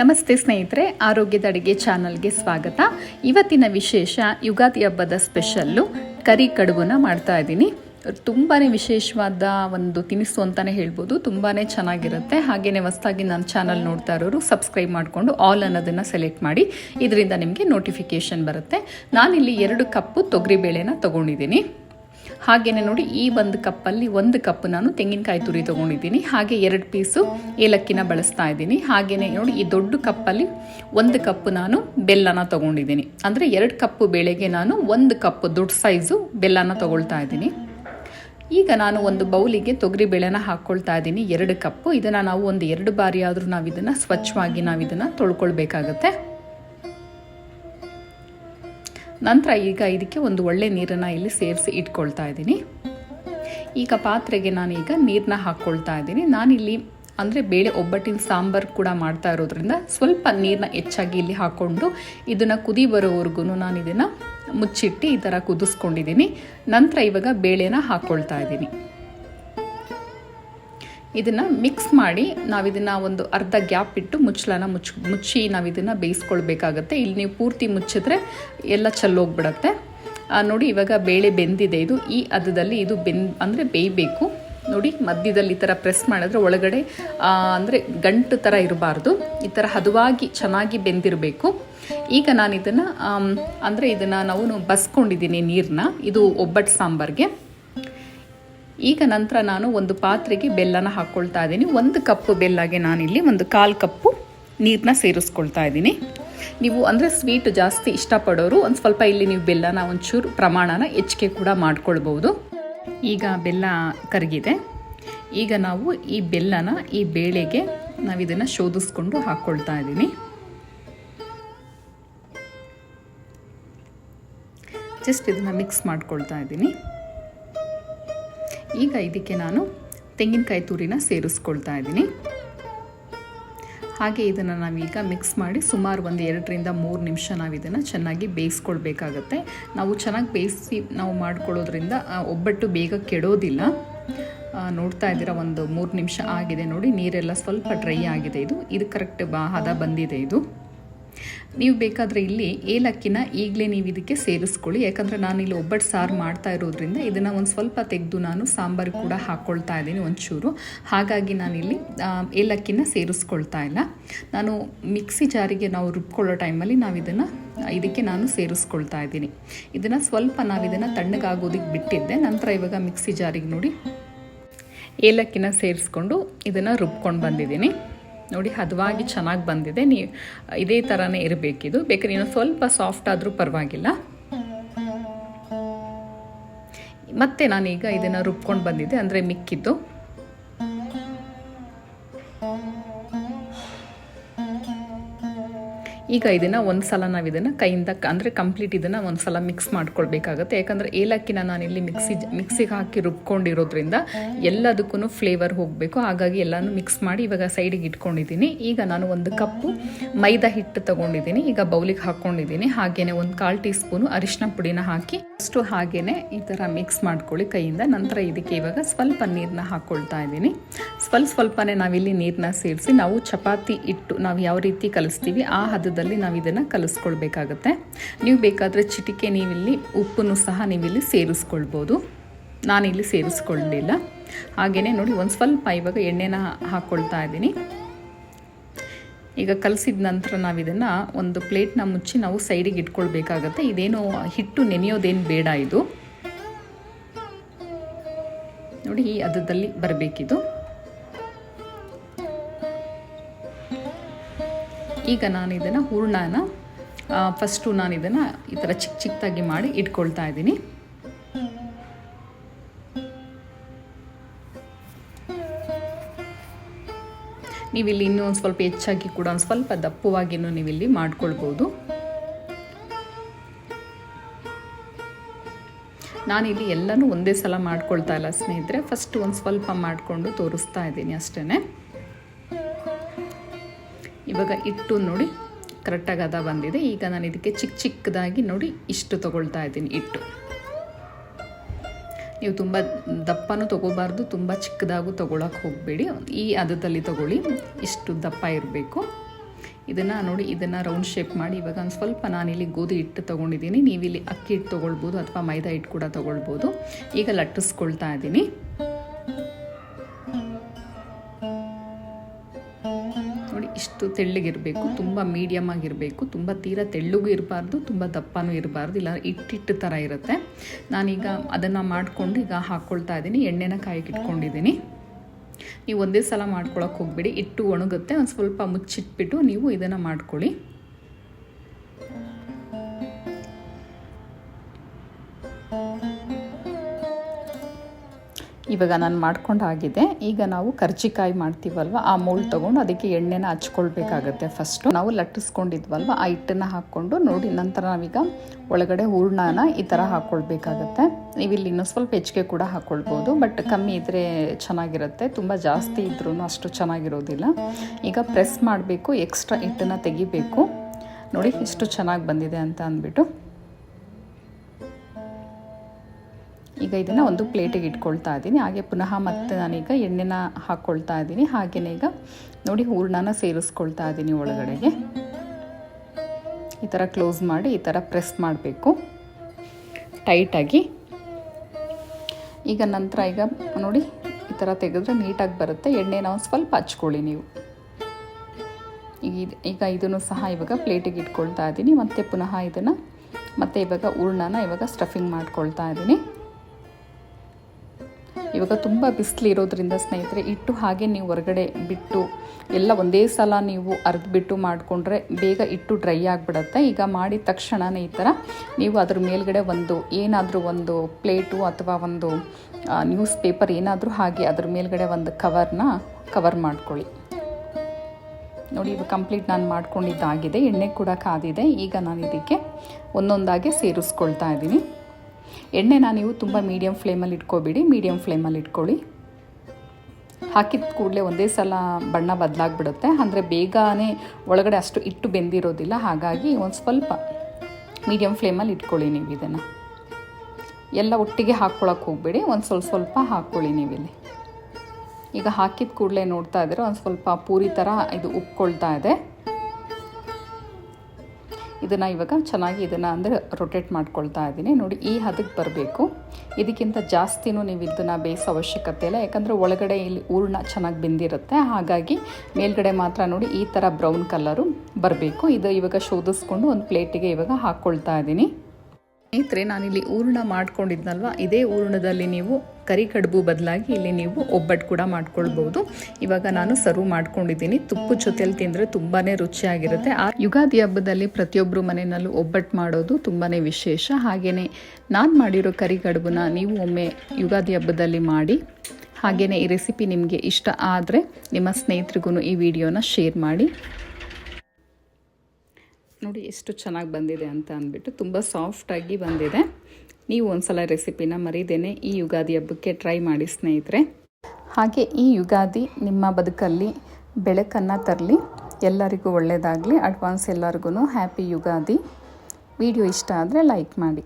ನಮಸ್ತೆ ಸ್ನೇಹಿತರೆ, ಆರೋಗ್ಯದ ಅಡುಗೆ ಚಾನಲ್ಗೆ ಸ್ವಾಗತ. ಇವತ್ತಿನ ವಿಶೇಷ ಯುಗಾದಿ ಹಬ್ಬದ ಸ್ಪೆಷಲ್ಲು ಕರಿ ಕಡುಬನ್ನ ಮಾಡ್ತಾ ಇದ್ದೀನಿ. ತುಂಬಾ ವಿಶೇಷವಾದ ಒಂದು ತಿನಿಸು ಅಂತಲೇ ಹೇಳ್ಬೋದು. ತುಂಬಾ ಚೆನ್ನಾಗಿರುತ್ತೆ. ಹಾಗೆಯೇ ಹೊಸ್ದಾಗಿ ನನ್ನ ಚಾನಲ್ ನೋಡ್ತಾ ಇರೋರು ಸಬ್ಸ್ಕ್ರೈಬ್ ಮಾಡಿಕೊಂಡು ಆಲ್ ಅನ್ನೋದನ್ನು ಸೆಲೆಕ್ಟ್ ಮಾಡಿ. ಇದರಿಂದ ನಿಮಗೆ ನೋಟಿಫಿಕೇಷನ್ ಬರುತ್ತೆ. ನಾನಿಲ್ಲಿ ಎರಡು ಕಪ್ಪು ತೊಗರಿಬೇಳೆನ ತೊಗೊಂಡಿದ್ದೀನಿ. ಹಾಗೆಯೇ ನೋಡಿ, ಈ ಒಂದು ಕಪ್ಪಲ್ಲಿ ಒಂದು ಕಪ್ ನಾನು ತೆಂಗಿನಕಾಯಿ ತುರಿ ತೊಗೊಂಡಿದ್ದೀನಿ. ಹಾಗೆ ಎರಡು ಪೀಸು ಏಲಕ್ಕಿನ ಬಳಸ್ತಾ ಇದ್ದೀನಿ. ಹಾಗೆಯೇ ನೋಡಿ, ಈ ದೊಡ್ಡ ಕಪ್ಪಲ್ಲಿ ಒಂದು ಕಪ್ ನಾನು ಬೆಲ್ಲನ ತೊಗೊಂಡಿದ್ದೀನಿ. ಅಂದರೆ ಎರಡು ಕಪ್ಪು ಬೇಳೆಗೆ ನಾನು ಒಂದು ಕಪ್ ದೊಡ್ಡ ಸೈಜು ಬೆಲ್ಲನ ತೊಗೊಳ್ತಾ ಇದ್ದೀನಿ. ಈಗ ನಾನು ಒಂದು ಬೌಲಿಗೆ ತೊಗರಿ ಬೇಳೆನ ಹಾಕ್ಕೊಳ್ತಾ ಇದ್ದೀನಿ. ಎರಡು ಕಪ್ಪು. ಇದನ್ನು ನಾವು ಒಂದು ಎರಡು ಬಾರಿ ಆದರೂ ನಾವು ಇದನ್ನು ಸ್ವಚ್ಛವಾಗಿ ನಾವು ಇದನ್ನು ತೊಳ್ಕೊಳ್ಬೇಕಾಗತ್ತೆ. ನಂತರ ಈಗ ಇದಕ್ಕೆ ಒಂದು ಒಳ್ಳೆ ನೀರನ್ನು ಇಲ್ಲಿ ಸೇರಿಸಿ ಇಟ್ಕೊಳ್ತಾ ಇದ್ದೀನಿ. ಈಗ ಪಾತ್ರೆಗೆ ನಾನೀಗ ನೀರನ್ನ ಹಾಕ್ಕೊಳ್ತಾ ಇದ್ದೀನಿ. ನಾನಿಲ್ಲಿ ಅಂದರೆ ಬೇಳೆ ಒಬ್ಬಟ್ಟಿನ ಸಾಂಬಾರು ಕೂಡ ಮಾಡ್ತಾ ಇರೋದ್ರಿಂದ ಸ್ವಲ್ಪ ನೀರನ್ನ ಹೆಚ್ಚಾಗಿ ಇಲ್ಲಿ ಹಾಕ್ಕೊಂಡು ಇದನ್ನು ಕುದಿ ಬರೋವರೆಗೂ ನಾನು ಇದನ್ನು ಮುಚ್ಚಿಟ್ಟು ಈ ಥರ ಕುದಿಸ್ಕೊಂಡಿದ್ದೀನಿ. ನಂತರ ಇವಾಗ ಬೇಳೆನ ಹಾಕ್ಕೊಳ್ತಾ ಇದ್ದೀನಿ. ಇದನ್ನು ಮಿಕ್ಸ್ ಮಾಡಿ ನಾವು ಇದನ್ನು ಒಂದು ಅರ್ಧ ಗ್ಯಾಪ್ ಇಟ್ಟು ಮುಚ್ಚಲನ ಮುಚ್ಚ, ಮುಚ್ಚಿ ನಾವು ಇದನ್ನು ಬೇಯಿಸ್ಕೊಳ್ಬೇಕಾಗತ್ತೆ. ಇಲ್ಲಿ ನೀವು ಪೂರ್ತಿ ಮುಚ್ಚಿದ್ರೆ ಎಲ್ಲ ಚೆಲ್ಲೋಗ್ಬಿಡತ್ತೆ ನೋಡಿ ಇವಾಗ ಬೇಳೆ ಬೆಂದಿದೆ ಇದು. ಈ ಹದದಲ್ಲಿ ಇದು ಬೆನ್, ಅಂದರೆ ಬೇಯಬೇಕು. ನೋಡಿ ಮಧ್ಯದಲ್ಲಿ ಈ ಥರ ಪ್ರೆಸ್ ಮಾಡಿದ್ರೆ ಒಳಗಡೆ ಅಂದರೆ ಗಂಟು ಥರ ಇರಬಾರ್ದು. ಈ ಥರ ಹದವಾಗಿ ಚೆನ್ನಾಗಿ ಬೆಂದಿರಬೇಕು. ಈಗ ನಾನು ಇದನ್ನು ಅಂದರೆ ಇದನ್ನು ನಾವು ಬಸ್ಕೊಂಡಿದ್ದೀನಿ ನೀರನ್ನ ಇದು ಒಬ್ಬಟ್ಟು ಸಾಂಬಾರಿಗೆ. ಈಗ ನಂತರ ನಾನು ಒಂದು ಪಾತ್ರೆಗೆ ಬೆಲ್ಲನ ಹಾಕ್ಕೊಳ್ತಾ ಇದ್ದೀನಿ. ಒಂದು ಕಪ್ಪು ಬೆಲ್ಲಗೆ ನಾನಿಲ್ಲಿ ಒಂದು ಕಾಲು ಕಪ್ಪು ನೀರನ್ನ ಸೇರಿಸ್ಕೊಳ್ತಾ ಇದ್ದೀನಿ. ನೀವು ಅಂದರೆ ಸ್ವೀಟ್ ಜಾಸ್ತಿ ಇಷ್ಟಪಡೋರು ಒಂದು ಸ್ವಲ್ಪ ಇಲ್ಲಿ ನೀವು ಬೆಲ್ಲನ ಒಂಚೂರು ಪ್ರಮಾಣನ ಹೆಚ್ಚಿಗೆ ಕೂಡ ಮಾಡ್ಕೊಳ್ಬೋದು ಈಗ ಬೆಲ್ಲ ಕರಗಿದೆ. ಈಗ ನಾವು ಈ ಬೆಲ್ಲನ ಈ ಬೇಳೆಗೆ ನಾವು ಇದನ್ನು ಶೋಧಿಸ್ಕೊಂಡು ಹಾಕ್ಕೊಳ್ತಾ ಇದ್ದೀನಿ. ಜಸ್ಟ್ ಇದನ್ನು ಮಿಕ್ಸ್ ಮಾಡ್ಕೊಳ್ತಾ ಇದ್ದೀನಿ. ಈಗ ಇದಕ್ಕೆ ನಾನು ತೆಂಗಿನಕಾಯಿ ತುರಿನ ಸೇರಿಸ್ಕೊಳ್ತಾ ಇದ್ದೀನಿ. ಹಾಗೆ ಇದನ್ನು ನಾವೀಗ ಮಿಕ್ಸ್ ಮಾಡಿ ಸುಮಾರು ಒಂದು ಎರಡರಿಂದ ಮೂರು ನಿಮಿಷ ನಾವು ಇದನ್ನು ಚೆನ್ನಾಗಿ ಬೇಯಿಸ್ಕೊಳ್ಬೇಕಾಗತ್ತೆ. ನಾವು ಚೆನ್ನಾಗಿ ಬೇಯಿಸಿ ನಾವು ಮಾಡ್ಕೊಳ್ಳೋದ್ರಿಂದ ಒಬ್ಬಟ್ಟು ಬೇಗ ಕೆಡೋದಿಲ್ಲ. ನೋಡ್ತಾ ಇದ್ದೀರಾ, ಒಂದು ಮೂರು ನಿಮಿಷ ಆಗಿದೆ ನೋಡಿ, ನೀರೆಲ್ಲ ಸ್ವಲ್ಪ ಡ್ರೈ ಆಗಿದೆ ಇದು. ಇದು ಕರೆಕ್ಟ್ ಬಾ ಹದ ಬಂದಿದೆ ಇದು. ನೀವು ಬೇಕಾದರೆ ಇಲ್ಲಿ ಏಲಕ್ಕಿನ ಈಗಲೇ ನೀವು ಇದಕ್ಕೆ ಸೇರಿಸ್ಕೊಳ್ಳಿ. ಯಾಕಂದರೆ ನಾನು ಇಲ್ಲಿ ಒಬ್ಬಟ್ಟು ಸಾರು ಮಾಡ್ತಾ ಇರೋದ್ರಿಂದ ಇದನ್ನು ಒಂದು ಸ್ವಲ್ಪ ತೆಗೆದು ನಾನು ಸಾಂಬಾರು ಕೂಡ ಹಾಕ್ಕೊಳ್ತಾ ಇದ್ದೀನಿ ಒಂಚೂರು. ಹಾಗಾಗಿ ನಾನಿಲ್ಲಿ ಏಲಕ್ಕಿನ ಸೇರಿಸ್ಕೊಳ್ತಾ ಇಲ್ಲ. ನಾನು ಮಿಕ್ಸಿ ಜಾರಿಗೆ ನಾವು ರುಬ್ಕೊಳ್ಳೋ ಟೈಮಲ್ಲಿ ನಾವು ಇದನ್ನು, ಇದಕ್ಕೆ ನಾನು ಸೇರಿಸ್ಕೊಳ್ತಾ ಇದ್ದೀನಿ. ಇದನ್ನು ಸ್ವಲ್ಪ ನಾವು ಇದನ್ನು ತಣ್ಣಗಾಗೋದಕ್ಕೆ ಬಿಟ್ಟಿದ್ದೆ. ನಂತರ ಇವಾಗ ಮಿಕ್ಸಿ ಜಾರಿಗೆ ನೋಡಿ ಏಲಕ್ಕಿನ ಸೇರಿಸ್ಕೊಂಡು ಇದನ್ನು ರುಬ್ಕೊಂಡು ಬಂದಿದ್ದೀನಿ. ನೋಡಿ, ಹದವಾಗಿ ಚೆನ್ನಾಗಿ ಬಂದಿದೆ. ನೀ, ಇದೇ ಥರನೇ ಇರಬೇಕಿದು. ಬೇಕಾದ್ರೆ ಇನ್ನೂ ಸ್ವಲ್ಪ ಸಾಫ್ಟ್ ಆದರೂ ಪರವಾಗಿಲ್ಲ. ಮತ್ತೆ ನಾನೀಗ ಇದನ್ನು ರುಬ್ಕೊಂಡು ಬಂದಿದ್ದೆ. ಅಂದರೆ ಮಿಕ್ಕಿದ್ದು. ಈಗ ಇದನ್ನು ಒಂದು ಸಲ ನಾವು ಇದನ್ನು ಕೈಯಿಂದ ಅಂದರೆ ಕಂಪ್ಲೀಟ್ ಇದನ್ನು ಒಂದು ಸಲ ಮಿಕ್ಸ್ ಮಾಡ್ಕೊಳ್ಬೇಕಾಗತ್ತೆ. ಯಾಕಂದರೆ ಏಲಕ್ಕಿನ ನಾನಿಲ್ಲಿ ಮಿಕ್ಸಿ ಮಿಕ್ಸಿಗೆ ಹಾಕಿ ರುಬ್ಕೊಂಡಿರೋದ್ರಿಂದ ಎಲ್ಲದಕ್ಕೂ ಫ್ಲೇವರ್ ಹೋಗಬೇಕು. ಹಾಗಾಗಿ ಎಲ್ಲನೂ ಮಿಕ್ಸ್ ಮಾಡಿ ಇವಾಗ ಸೈಡಿಗೆ ಇಟ್ಕೊಂಡಿದ್ದೀನಿ ಈಗ ನಾನು ಒಂದು ಕಪ್ಪು ಮೈದಾ ಹಿಟ್ಟು ತೊಗೊಂಡಿದ್ದೀನಿ ಈಗ ಬೌಲಿಗೆ ಹಾಕ್ಕೊಂಡಿದ್ದೀನಿ ಹಾಗೆಯೇ ಒಂದು ಕಾಲು ಟೀ ಸ್ಪೂನು ಅರಿಶಿನ ಪುಡಿನ ಹಾಕಿ ಅಷ್ಟು ಹಾಗೆಯೇ ಈ ಥರ ಮಿಕ್ಸ್ ಮಾಡ್ಕೊಳ್ಳಿ ಕೈಯಿಂದ. ನಂತರ ಇದಕ್ಕೆ ಇವಾಗ ಸ್ವಲ್ಪ ನೀರನ್ನ ಹಾಕ್ಕೊಳ್ತಾ ಇದ್ದೀನಿ ಸ್ವಲ್ಪ ಸ್ವಲ್ಪನೇ ನಾವಿಲ್ಲಿ ನೀರನ್ನ ಸೇರಿಸಿ ನಾವು ಚಪಾತಿ ಇಟ್ಟು ನಾವು ಯಾವ ರೀತಿ ಕಲಿಸ್ತೀವಿ ಆ ಹದದಲ್ಲಿ ನಾವು ಇದನ್ನು ಕಲಿಸ್ಕೊಳ್ಬೇಕಾಗತ್ತೆ. ನೀವು ಬೇಕಾದರೆ ಚಿಟಿಕೆ ನೀವಿಲ್ಲಿ, ಉಪ್ಪನ್ನು ಸಹ ನೀವಿಲ್ಲಿ ಸೇರಿಸ್ಕೊಳ್ಬೋದು. ನಾನಿಲ್ಲಿ ಸೇರಿಸ್ಕೊಳ್ಳಲಿಲ್ಲ ಹಾಗೆಯೇ ನೋಡಿ, ಒಂದು ಸ್ವಲ್ಪ ಇವಾಗ ಎಣ್ಣೆನ ಹಾಕ್ಕೊಳ್ತಾ ಇದ್ದೀನಿ. ಈಗ ಕಲಸಿದ ನಂತರ ನಾವು ಇದನ್ನು ಒಂದು ಪ್ಲೇಟ್ನ ಮುಚ್ಚಿ ನಾವು ಸೈಡಿಗೆ ಇಟ್ಕೊಳ್ಬೇಕಾಗತ್ತೆ. ಇದೇನು ಹಿಟ್ಟು ನೆನೆಯೋದೇನು ಬೇಡ ಇದು. ನೋಡಿ, ಈ ಹದದಲ್ಲಿ ಬರಬೇಕಿದು. ಈಗ ನಾನು ಇದನ್ನು ಹೂರ್ಣನ ಫಸ್ಟು ನಾನು ಇದನ್ನು ಈ ಥರ ಚಿಕ್ಕ ಚಿಕ್ಕದಾಗಿ ಮಾಡಿ ಇಟ್ಕೊಳ್ತಾ ಇದ್ದೀನಿ. ನೀವಿಲ್ಲಿ ಇನ್ನೂ ಒಂದು ಸ್ವಲ್ಪ ಹೆಚ್ಚಾಗಿ ಕೂಡ, ಒಂದು ಸ್ವಲ್ಪ ದಪ್ಪವಾಗಿನೂ ನೀವಿಲ್ಲಿ ಮಾಡ್ಕೊಳ್ಬೋದು. ನಾನಿಲ್ಲಿ ಎಲ್ಲನೂ ಒಂದೇ ಸಲ ಮಾಡ್ಕೊಳ್ತಾ ಇಲ್ಲ ಸ್ನೇಹಿತರೆ. ಫಸ್ಟ್ ಒಂದು ಸ್ವಲ್ಪ ಮಾಡಿಕೊಂಡು ತೋರಿಸ್ತಾ ಇದ್ದೀನಿ ಅಷ್ಟೇ ಇವಾಗ ಇಟ್ಟು ನೋಡಿ ಕರೆಕ್ಟಾಗಿ ಅದ ಬಂದಿದೆ. ಈಗ ನಾನು ಇದಕ್ಕೆ ಚಿಕ್ಕ ಚಿಕ್ಕದಾಗಿ ನೋಡಿ ಇಷ್ಟು ತೊಗೊಳ್ತಾ ಇದ್ದೀನಿ ಇಟ್ಟು. ನೀವು ತುಂಬ ದಪ್ಪನೂ ತೊಗೋಬಾರ್ದು, ತುಂಬ ಚಿಕ್ಕದಾಗೂ ತೊಗೊಳಕ್ಕೆ ಹೋಗಬೇಡಿ. ಈ ಅದದಲ್ಲಿ ತೊಗೊಳ್ಳಿ, ಇಷ್ಟು ದಪ್ಪ ಇರಬೇಕು. ಇದನ್ನು ನೋಡಿ, ಇದನ್ನು ರೌಂಡ್ ಶೇಪ್ ಮಾಡಿ, ಇವಾಗ ಒಂದು ಸ್ವಲ್ಪ ನಾನಿಲ್ಲಿ ಗೋಧಿ ಹಿಟ್ಟು ತೊಗೊಂಡಿದ್ದೀನಿ. ನೀವಿಲ್ಲಿ ಅಕ್ಕಿ ಹಿಟ್ಟು ತೊಗೊಳ್ಬೋದು ಅಥವಾ ಮೈದಾ ಹಿಟ್ಟು ಕೂಡ ತೊಗೊಳ್ಬೋದು. ಈಗ ಲಟ್ಟಿಸ್ಕೊಳ್ತಾ ಇದ್ದೀನಿ. ಇಷ್ಟು ತೆಳ್ಳಗಿರಬೇಕು, ತುಂಬ ಮೀಡಿಯಮ್ ಆಗಿರಬೇಕು, ತುಂಬ ತೀರಾ ತೆಳ್ಳಗೂ ಇರಬಾರ್ದು, ತುಂಬ ದಪ್ಪನೂ ಇರಬಾರ್ದು, ಇಲ್ಲ ಇಟ್ಟಿಟ್ಟು ಥರ ಇರುತ್ತೆ. ನಾನೀಗ ಅದನ್ನು ಮಾಡಿಕೊಂಡು ಈಗ ಹಾಕ್ಕೊಳ್ತಾ ಇದ್ದೀನಿ, ಎಣ್ಣೆನ ಕಾಯಕ್ಕಿಟ್ಕೊಂಡಿದ್ದೀನಿ ನೀವು ಒಂದೇ ಸಲ ಮಾಡ್ಕೊಳಕ್ಕೆ ಹೋಗ್ಬೇಡಿ ಇಟ್ಟು ಒಣಗುತ್ತೆ, ಒಂದು ಸ್ವಲ್ಪ ಮುಚ್ಚಿಟ್ಬಿಟ್ಟು ನೀವು ಇದನ್ನು ಮಾಡ್ಕೊಳ್ಳಿ. ಇವಾಗ ನಾನು ಮಾಡ್ಕೊಂಡು ಆಗಿದೆ ಈಗ ನಾವು ಕರ್ಜಿಕಾಯಿ ಮಾಡ್ತೀವಲ್ವ ಆ ಮೋಲ್ಡ್ ತೊಗೊಂಡು ಅದಕ್ಕೆ ಎಣ್ಣೆನ ಹಚ್ಕೊಳ್ಬೇಕಾಗತ್ತೆ ಫಸ್ಟು ನಾವು ಲಟ್ಟಿಸ್ಕೊಂಡಿದ್ವಲ್ವ ಆ ಹಿಟ್ಟನ್ನು ಹಾಕ್ಕೊಂಡು ನೋಡಿ ನಂತರ ನಾವೀಗ ಒಳಗಡೆ ಹೂರ್ಣನ ಈ ಥರ ಹಾಕ್ಕೊಳ್ಬೇಕಾಗತ್ತೆ ಇಲ್ಲಿ ಇನ್ನೂ ಸ್ವಲ್ಪ ಹೆಚ್ಚಿಗೆ ಕೂಡ ಹಾಕ್ಕೊಳ್ಬೋದು ಬಟ್ ಕಮ್ಮಿ ಇದ್ದರೆ ಚೆನ್ನಾಗಿರುತ್ತೆ. ತುಂಬ ಜಾಸ್ತಿ ಇದ್ರೂ ಅಷ್ಟು ಚೆನ್ನಾಗಿರೋದಿಲ್ಲ. ಈಗ ಪ್ರೆಸ್ ಮಾಡಬೇಕು ಎಕ್ಸ್ಟ್ರಾ ಹಿಟ್ಟನ್ನು ತೆಗಿಬೇಕು. ನೋಡಿ ಇಷ್ಟು ಚೆನ್ನಾಗಿ ಬಂದಿದೆ ಅಂತ ಅಂದ್ಬಿಟ್ಟು. ಈಗ ಇದನ್ನು ಒಂದು ಪ್ಲೇಟಿಗೆ ಇಟ್ಕೊಳ್ತಾ ಇದ್ದೀನಿ. ಹಾಗೆ ಪುನಃ ಮತ್ತೆ ನಾನೀಗ ಎಣ್ಣೆನ ಹಾಕ್ಕೊಳ್ತಾ ಇದ್ದೀನಿ. ಹಾಗೆಯೇ ಈಗ ನೋಡಿ ಹೂರ್ಣನ ಸೇರಿಸ್ಕೊಳ್ತಾ ಇದ್ದೀನಿ ಒಳಗಡೆಗೆ. ಈ ಥರ ಕ್ಲೋಸ್ ಮಾಡಿ ಈ ಥರ ಪ್ರೆಸ್ ಮಾಡಬೇಕು. ಟೈಟಾಗಿ ಈಗ ನಂತರ ಈಗ ನೋಡಿ ಈ ಥರ ತೆಗೆದ್ರೆ ನೀಟಾಗಿ ಬರುತ್ತೆ. ಎಣ್ಣೆನ ಒಂದು ಸ್ವಲ್ಪ ಹಚ್ಕೊಳ್ಳಿ ನೀವು. ಈಗ ಇದು ಈಗ ಇದನ್ನು ಸಹ ಇವಾಗ ಪ್ಲೇಟಿಗೆ ಇಟ್ಕೊಳ್ತಾ ಇದ್ದೀನಿ. ಮತ್ತು ಪುನಃ ಇದನ್ನು ಮತ್ತು ಇವಾಗ ಹೂರ್ಣನ ಇವಾಗ ಸ್ಟಫಿಂಗ್ ಮಾಡ್ಕೊಳ್ತಾ ಇದ್ದೀನಿ. ಇವಾಗ ತುಂಬ ಬಿಸಿಲು ಇರೋದ್ರಿಂದ ಸ್ನೇಹಿತರೆ, ಇಟ್ಟು ಹಾಗೆ ನೀವು ಹೊರಗಡೆ ಬಿಟ್ಟು ಎಲ್ಲ ಒಂದೇ ಸಲ ನೀವು ಅರ್ದ್ಬಿಟ್ಟು ಮಾಡಿಕೊಂಡ್ರೆ ಬೇಗ ಇಟ್ಟು ಡ್ರೈ ಆಗಿಬಿಡುತ್ತೆ. ಈಗ ಮಾಡಿದ ತಕ್ಷಣನೇ ಈ ಥರ ನೀವು ಅದ್ರ ಮೇಲ್ಗಡೆ ಒಂದು ಏನಾದರೂ ಒಂದು ಪ್ಲೇಟು ಅಥವಾ ಒಂದು ನ್ಯೂಸ್ ಪೇಪರ್ ಏನಾದರೂ ಹಾಗೆ ಅದ್ರ ಮೇಲ್ಗಡೆ ಒಂದು ಕವರ್ನ ಕವರ್ ಮಾಡ್ಕೊಳ್ಳಿ. ನೋಡಿ ಇವಾಗ ಕಂಪ್ಲೀಟ್ ನಾನು ಮಾಡ್ಕೊಂಡಿದ್ದಾಗಿದೆ. ಎಣ್ಣೆ ಕೂಡ ಕಾದಿದೆ. ಈಗ ನಾನು ಇದಕ್ಕೆ ಒಂದೊಂದಾಗಿ ಸೇರಿಸ್ಕೊಳ್ತಾ ಇದ್ದೀನಿ. ಎಣ್ಣೆನ ನೀವು ತುಂಬ ಮೀಡಿಯಮ್ ಫ್ಲೇಮಲ್ಲಿ ಇಟ್ಕೋಬೇಡಿ ಮೀಡಿಯಮ್ ಫ್ಲೇಮಲ್ಲಿ ಇಟ್ಕೊಳ್ಳಿ. ಹಾಕಿದ ಕೂಡಲೇ ಒಂದೇ ಸಲ ಬಣ್ಣ ಬದಲಾಗ್ಬಿಡುತ್ತೆ. ಅಂದರೆ ಬೇಗನೆ ಒಳಗಡೆ ಅಷ್ಟು ಇಟ್ಟು ಬೆಂದಿರೋದಿಲ್ಲ, ಹಾಗಾಗಿ ಒಂದು ಸ್ವಲ್ಪ ಮೀಡಿಯಮ್ ಫ್ಲೇಮಲ್ಲಿ ಇಟ್ಕೊಳ್ಳಿ ನೀವು ಇದನ್ನು. ಎಲ್ಲ ಒಟ್ಟಿಗೆ ಹಾಕ್ಕೊಳಕ್ಕೆ ಹೋಗಬೇಡಿ, ಒಂದು ಸ್ವಲ್ಪ ಸ್ವಲ್ಪ ಹಾಕ್ಕೊಳ್ಳಿ ನೀವಿಲ್ಲಿ. ಈಗ ಹಾಕಿದ ಕೂಡಲೇ ನೋಡ್ತಾ ಇದ್ದೀರ ಒಂದು ಸ್ವಲ್ಪ ಪೂರಿ ಥರ ಇದು ಉಪ್ಕೊಳ್ತಾ ಇದೆ. ಇದನ್ನು ಇವಾಗ ಚೆನ್ನಾಗಿ ಇದನ್ನು ಅಂದರೆ ರೊಟೇಟ್ ಮಾಡ್ಕೊಳ್ತಾ ಇದ್ದೀನಿ. ನೋಡಿ, ಈ ಹದಕ್ಕೆ ಬರಬೇಕು. ಇದಕ್ಕಿಂತ ಜಾಸ್ತಿನೂ ನೀವು ಇದನ್ನು ಬೇಯಿಸೋ ಅವಶ್ಯಕತೆ ಇಲ್ಲ. ಯಾಕಂದರೆ ಒಳಗಡೆ ಇಲ್ಲಿ ಹೂರ್ಣ ಚೆನ್ನಾಗಿ ಬೆಂದಿರುತ್ತೆ. ಹಾಗಾಗಿ ಮೇಲ್ಗಡೆ ಮಾತ್ರ ನೋಡಿ ಈ ಥರ ಬ್ರೌನ್ ಕಲರು ಬರಬೇಕು. ಇದು ಇವಾಗ ಶೋಧಿಸ್ಕೊಂಡು ಒಂದು ಪ್ಲೇಟಿಗೆ ಇವಾಗ ಹಾಕ್ಕೊಳ್ತಾ ಇದ್ದೀನಿ. ಸ್ನೇಹಿತರೆ, ನಾನಿಲ್ಲಿ ಹೂರ್ಣ ಮಾಡ್ಕೊಂಡಿದ್ನಲ್ವ? ಇದೇ ಹೂರ್ಣದಲ್ಲಿ ನೀವು ಕರಿ ಕಡುಬು ಬದಲಾಗಿ ಇಲ್ಲಿ ನೀವು ಒಬ್ಬಟ್ಟು ಕೂಡ ಮಾಡ್ಕೊಳ್ಬೋದು. ಇವಾಗ ನಾನು ಸರ್ವ್ ಮಾಡ್ಕೊಂಡಿದ್ದೀನಿ. ತುಪ್ಪು ಜೊತೆಲಿ ತಿಂದರೆ ತುಂಬಾ ರುಚಿಯಾಗಿರುತ್ತೆ. ಆ ಯುಗಾದಿ ಹಬ್ಬದಲ್ಲಿ ಪ್ರತಿಯೊಬ್ಬರು ಮನೆಯಲ್ಲೂ ಒಬ್ಬಟ್ಟು ಮಾಡೋದು ತುಂಬಾ ವಿಶೇಷ. ಹಾಗೆಯೇ ನಾನು ಮಾಡಿರೋ ಕರಿ ಕಡುಬನ್ನ ನೀವು ಒಮ್ಮೆ ಯುಗಾದಿ ಹಬ್ಬದಲ್ಲಿ ಮಾಡಿ ಹಾಗೆಯೇ ಈ ರೆಸಿಪಿ ನಿಮಗೆ ಇಷ್ಟ ಆದರೆ ನಿಮ್ಮ ಸ್ನೇಹಿತರಿಗೂ ಈ ವಿಡಿಯೋನ ಶೇರ್ ಮಾಡಿ. ನೋಡಿ ಎಷ್ಟು ಚೆನ್ನಾಗಿ ಬಂದಿದೆ ಅಂತ ಅಂದ್ಬಿಟ್ಟು ತುಂಬ ಸಾಫ್ಟಾಗಿ ಬಂದಿದೆ. ನೀವು ಒಂದ್ಸಲ ರೆಸಿಪಿನ ಮರಿದೇನೆ ಈ ಯುಗಾದಿ ಹಬ್ಬಕ್ಕೆ ಟ್ರೈ ಮಾಡಿ ಸ್ನೇಹಿತರೆ. ಹಾಗೆ ಈ ಯುಗಾದಿ ನಿಮ್ಮ ಬದುಕಲ್ಲಿ ಬೆಳಕನ್ನು ತರಲಿ, ಎಲ್ಲರಿಗೂ ಒಳ್ಳೆಯದಾಗಲಿ ಅಡ್ವಾನ್ಸ್ ಎಲ್ಲರಿಗೂ ಹ್ಯಾಪಿ ಯುಗಾದಿ. ವಿಡಿಯೋ ಇಷ್ಟ ಆದರೆ ಲೈಕ್ ಮಾಡಿ.